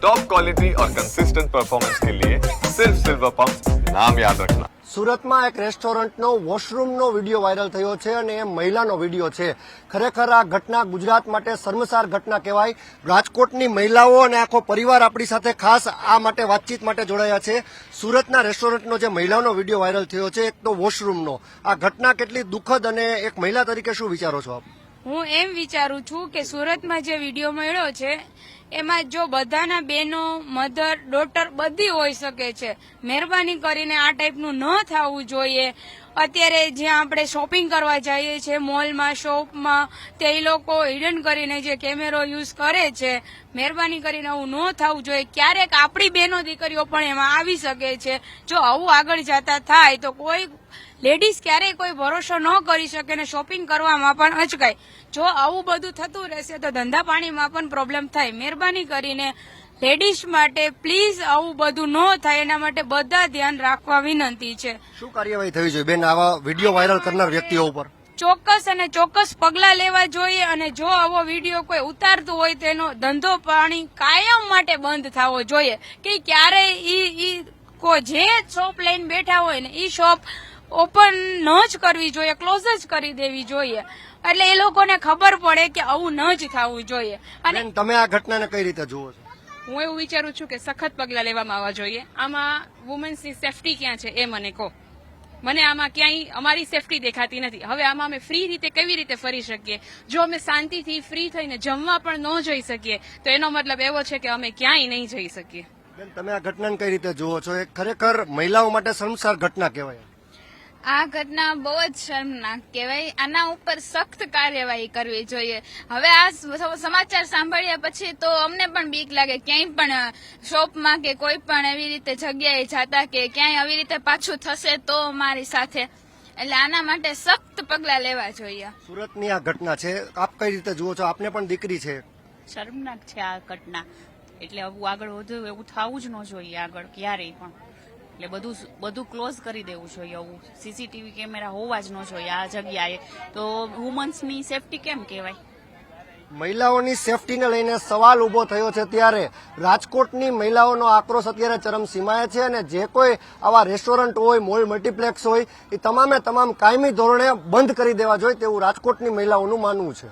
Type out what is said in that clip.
Top quality और consistent performance के लिए सिर्फ सिल्वर पंप नाम याद रखना સુરતમાં એક રેસ્ટોરન્ટનો વોશરૂમનો વિડીયો વાયરલ થયો છે અને એ મહિલાનો વિડીયો છે ખરેખર આ ઘટના ગુજરાત માટે શર્મસાર ઘટના કહેવાય રાજકોટની મહિલાઓ અને આખો પરિવાર આપણી સાથે ખાસ આ માટે વાતચીત માટે જોડાયા છે સુરતના રેસ્ટોરન્ટનો જે મહિલાનો વિડીયો વાયરલ થયો છે એક તો વોશરૂમનો આ ઘટના કેટલી દુઃખદ અને એક મહિલા તરીકે શું વિચારો છો આપ હું એમ વિચારું છું કે સુરતમાં જે વીડિયો મળ્યો છે, એમાં જો બધાના બેનો મધર, ડોટર બધી હોઈ શકે છે. મહેરબાની કરીને આ ટાઈપનું ન થવું જોઈએ. અત્યારે જ્યાં આપણે શોપિંગ કરવા જઈએ છીએ મોલમાં શોપમાં તે લોકો હિડન કરીને જે કેમેરો યુઝ કરે છે, મહેરબાની કરીને આવું ન થવું જોઈએ. ક્યારેક આપણી બેનો દીકરીઓ પણ એમાં આવી શકે છે. જો આવું આગળ જતા થાય તો કોઈ લેડીઝ ક્યારેય કોઈ ભરોસો ન કરી શકે ને શોપિંગ કરવામાં પણ અચકાય. જો આવું બધું થતું રહેશે તો ધંધા પાણીમાં પણ પ્રોબ્લેમ થાય. મહેરબાની કરીને લેડીઝ માટે પ્લીઝ આવું બધું ન થાય. એના માટે બધા ધ્યાન રાખવા વિનંતી છે. શું કાર્યવાહી થવી જોઈએ? બેન આવા વીડિયો વાયરલ કરનાર વ્યક્તિઓ ઉપર. ચોક્કસ અને ચોક્કસ પગલા લેવા જોઈએ અને જો આવો વીડિયો કોઈ ઉતારતું હોય તેનો ધંધો પાણી કાયમ માટે બંધ થવો જોઈએ. કે ક્યારેય ઈ ઈ કો જે શોપ લઈને બેઠા હોય ને ઈ શોપ ઓપન ન જ કરવી જોઈએ ક્લોઝ જ કરી દેવી જોઈએ. એટલે એ લોકોને ખબર પડે કે આવું ન જ થવું જોઈએ. અને તમે આ ઘટનાને કઈ રીતે જુઓ છો? હું એવું વિચારું છું કે સખત પગલાં લેવામાં આવવા જોઈએ. આમાં વુમન્સની સેફટી ક્યાં છે એ મને કહો. મને આમાં ક્યાંય અમારી સેફટી દેખાતી નથી. હવે આમાં અમે ફ્રી રીતે કેવી રીતે ફરી શકીએ? જો અમે શાંતિથી ફ્રી થઈને જમવા પણ ન જઈ શકીએ તો એનો મતલબ એવો છે કે અમે ક્યાંય નહીં જઈ શકીએ. બેન તમે આ ઘટનાને કઈ રીતે જુઓ છો? એ ખરેખર મહિલાઓ માટે શર્મસાર ઘટના કહેવાય. આ ઘટના બહુ જ શર્મનાક કહેવાય. આના ઉપર સખ્ત કાર્યવાહી કરવી જોઈએ. હવે આ સ- સમાચાર સાંભળ્યા પછી તો અમને પણ બીક લાગે. ક્યાંય પણ શોપમાં કે કોઈ પણ એવી રીતે જગ્યાએ જાતા કે ક્યાંય આવી રીતે પાછું થશે તો મારી સાથે. એટલે આના માટે સખ્ત પગલાં લેવા જોઈએ. સુરતની આ ઘટના છે. આપ કઈ રીતે જુઓ છો? આપને પણ દીકરી છે. શર્મનાક છે આ ઘટના. એટલે હવે આગળ વધુ એવું થવું જ ન જોઈએ આગળ ક્યારેય પણ. એટલે બધું બધું ક્લોઝ કરી દેવું જોઈએ આવું. સીસીટીવી કેમેરા હોવા જ ન જોઈએ આ જગ્યાએ. તો વુમન્સની સેફટી કેમ કહેવાય? મહિલાઓની સેફટીને લઈને સવાલ ઊભો થયો છે ત્યારે રાજકોટની મહિલાઓનો આક્રોશ અત્યારે ચરમસીમાએ છે અને જે કોઈ આવા રેસ્ટોરન્ટ હોય મોલ મલ્ટીપ્લેક્સ હોય, એ તમામે તમામ કાયમી ધોરણે બંધ કરી દેવા જોઈએ તેવું રાજકોટની મહિલાઓનું માનવું છે.